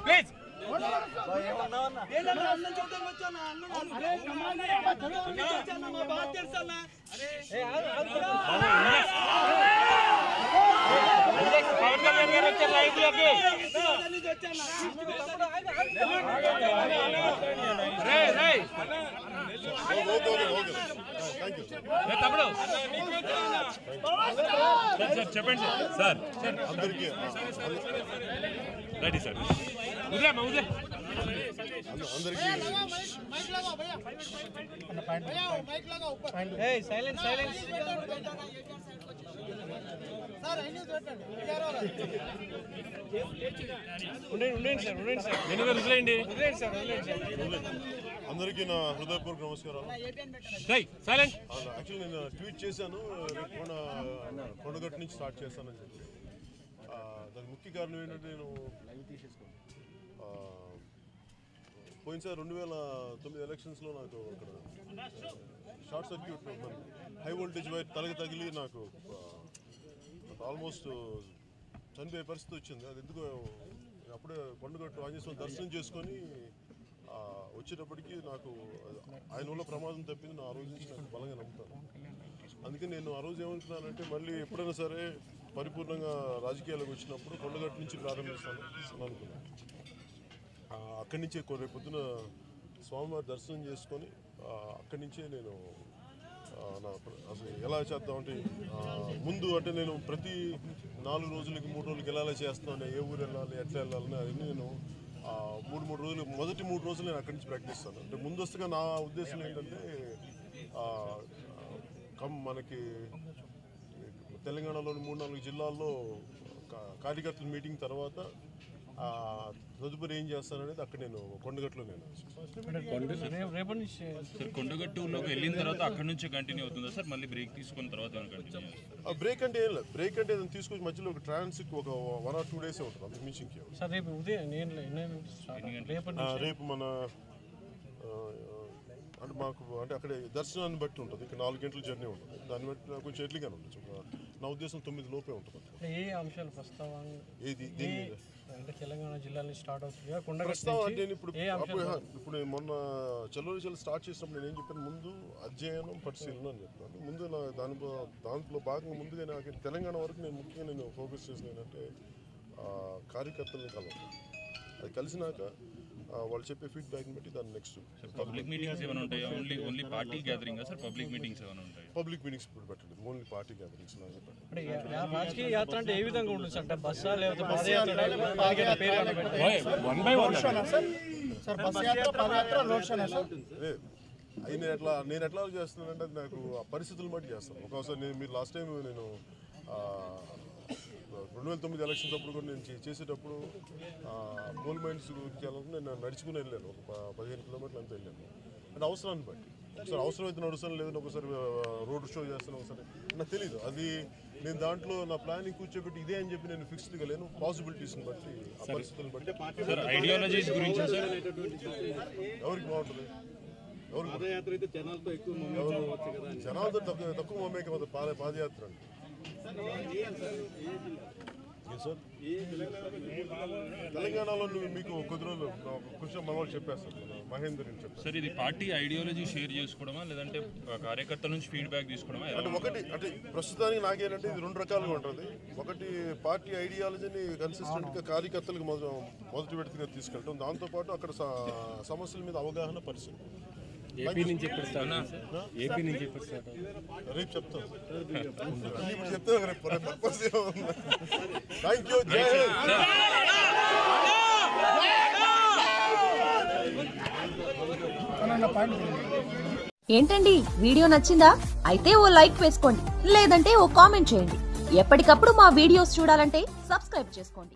Please Pawan Kalyan గారు వచ్చారు లైవ్లోకి చెప్పండి సార్ సార్ అందరికీ రెడీ సార్ వదిలేమ్మా వదిలే అందరికీ నేను వదిలేయండి అందరికీ నా హృదయపూర్వక నమస్కారాలు. యాక్చువల్లీ నేను ట్వీట్ చేశాను రేపు కొండ కొండగట్టు నుంచి స్టార్ట్ చేస్తానని చెప్పి. ఆ, దానికి ముఖ్య కారణం ఏంటంటే నేను ఆ, పోయినసారి రెండు వేల తొమ్మిది ఎలక్షన్స్లో నాకు అక్కడ short circuit high voltage wire తలకి తగిలి నాకు ఆల్మోస్ట్ చనిపోయే పరిస్థితి వచ్చింది. అది ఎందుకో అప్పుడే కొండగట్టు ఆంజనేయ దర్శనం చేసుకొని వచ్చేటప్పటికి నాకు ఆయన వల్ల ప్రమాదం తప్పింది. నా ఆ రోజు నుంచి నాకు బలంగా నమ్ముతాను అందుకే నేను ఆ రోజు ఏమంటున్నానంటే మళ్ళీ ఎప్పుడైనా సరే పరిపూర్ణంగా రాజకీయాలకు వచ్చినప్పుడు కొండగట్టు నుంచి ప్రారంభిస్తాను అనుకున్నాను. అక్కడి నుంచే కొ- రేపు పొద్దున స్వామివారి దర్శనం చేసుకొని అక్కడి నుంచే నేను అసలు ఎలా చేద్దామంటే ముందు అంటే నేను ప్రతి నాలుగు రోజులకి మూడు రోజులకి ఎలా చేస్తున్నాను ఏ ఊరు వెళ్ళాలి ఎట్లా వెళ్ళాలని అవన్నీ నేను మూడు మూడు రోజులు మొదటి మూడు రోజులు నేను అక్కడి నుంచి ప్రకటిస్తాను అంటే ముందస్తుగా నా ఉద్దేశం ఏంటంటే కమ్ మనకి తెలంగాణలోని మూడు నాలుగు జిల్లాల్లో కా- కార్యకర్తల మీటింగ్ తర్వాత తదుపరి ఏం చేస్తాననేది అక్కడ నేను కొండగట్లో నేను సార్ కొండగట్టూరులోకి వెళ్ళిన తర్వాత అక్కడ నుంచి కంటిన్యూ అవుతుందా సార్? మళ్ళీ బ్రేక్ తీసుకున్న తర్వాత బ్రేక్ అంటే ఏం లేదు. బ్రేక్ అంటే నేను తీసుకొచ్చి మధ్యలో ఒక ట్రాన్సిక్ ఒక వన్ ఆర్ టూ డేస్ ఉంటుంది. అంతకు మించి ఇంకేం సార్ రేపు ఉదయం రేపటి రేపు మన అంటే మాకు అంటే అక్కడ దర్శనాన్ని బట్టి ఉంటుంది. ఇక్కడ నాలుగు గంటల జర్నీ ఉంటుంది. దాన్ని బట్టి కొంచెం ఎర్లీగానే ఉండొచ్చు నా ఉద్దేశం తొమ్మిది లోపే ఉంటుంది ఏ అంశాలు ప్రస్తావన ఏది? అంటే తెలంగాణ జిల్లా నుంచి స్టార్ట్ అవుతుంది అంటే నుంచి నేను ఇప్పుడు ఇప్పుడు నేను మొన్న చల్లూరు చెల్లి స్టార్ట్ చేసినప్పుడు నేను ఏం చెప్పాను? ముందు అధ్యయనం పరిశీలన అని చెప్పాను. ముందు నా దాని దాంట్లో భాగంగా ముందుగా నాకు తెలంగాణ వరకు నేను ముఖ్యంగా నేను ఫోకస్ చేసిన ఏంటంటే కార్యకర్తలను కలవడం అది కలిసినాక వాళ్ళు చెప్పే ఫీడ్బ్యాక్ని బట్టి దాన్ని నెక్స్ట్ పబ్లిక్ మీటింగ్స్ ఏమైనా ఉంటాయా? Only only party gathering sir public meetings ఏమైనా ఉంటాయి? పబ్లిక్ మీటింగ్స్ ఇప్పుడు పెట్టలేదు. ఓన్లీ పార్టీ గ్యాదరింగ్స్ అంటే రాజకీయ యాత్ర అంటే ఏ విధంగా ఉంటుంది సార్ అంటే బస్సా లేకపోతే పాదయాత్ర పాదయాత్ర పేరు ఏమైనా పెడతారా? వన్ బై వన్ అదే అవి నేను ఎట్లా నేను ఎట్లా చేస్తున్నానంటే అది నాకు ఆ పరిస్థితులు బట్టి చేస్తాను. ఒకసారి నేను మీరు లాస్ట్ టైం నేను ఆ, రెండు వేల తొమ్మిది ఎలక్షన్స్ అప్పుడు కూడా నేను చేసేటప్పుడు గోల్డ్ మైన్స్ గురించి వెళ్ళాలని నేను నడుచుకుని వెళ్ళాను. ఒక పదిహేను కిలోమీటర్లు అంతా వెళ్ళాను. అంటే అవసరాన్ని బట్టి. ఒకసారి అవసరమైతే నడుస్తాను లేదంటే ఒకసారి రోడ్ షో చేస్తాను ఒకసారి నాకు తెలీదు. అది నేను దాంట్లో నా ప్లానింగ్ కూర్చోబెట్టి ఇదే అని చెప్పి నేను ఫిక్స్డ్గా లేను. పాసిబిలిటీస్ని బట్టి ఆ పరిస్థితులను బట్టి. సార్ ఐడియాలజీస్ గురించి సార్? ఎవరికి బాగుంటుంది? అయితే ఎవరు జనాలతో తక్కువ తక్కువ మమ్మేకి పాదయాత్ర అండి తెలంగాణలో నువ్వు మీకు కొద్ది రోజులు కొంచెం మన వాళ్ళు చెప్పేస్తారు. మహేందర్ అని చెప్పారు సార్ ఇది పార్టీ ఐడియాలజీ షేర్ చేసుకోవడమా లేదంటే కార్యకర్తల నుంచి ఫీడ్బ్యాక్ తీసుకోవడమా? అంటే ఒకటి అంటే ప్రస్తుతానికి నాకేంటంటే ఇది రెండు రకాలుగా ఉంటుంది. ఒకటి పార్టీ ఐడియాలజీని కన్సిస్టెంట్గా కార్యకర్తలకు మొదటి మొదటి విడతగా తీసుకెళ్ళటం. దాంతోపాటు అక్కడ సమస్యల మీద అవగాహన పరిస్థితి ఏపీ నుంచి ఎప్పుడు స్టార్ట్? ఏపీ నుంచి ఎప్పుడు స్టార్ట్? రేపు చెప్తాను ఇప్పుడు చెప్తే రేపు థ్యాంక్ యూ జై హింద్. ఏంటండి? వీడియో నచ్చిందా? అయితే ఓ లైక్ వేసుకోండి లేదంటే ఓ కామెంట్ చేయండి. ఎప్పటికప్పుడు మా వీడియోస్ చూడాలంటే సబ్స్క్రైబ్ చేసుకోండి.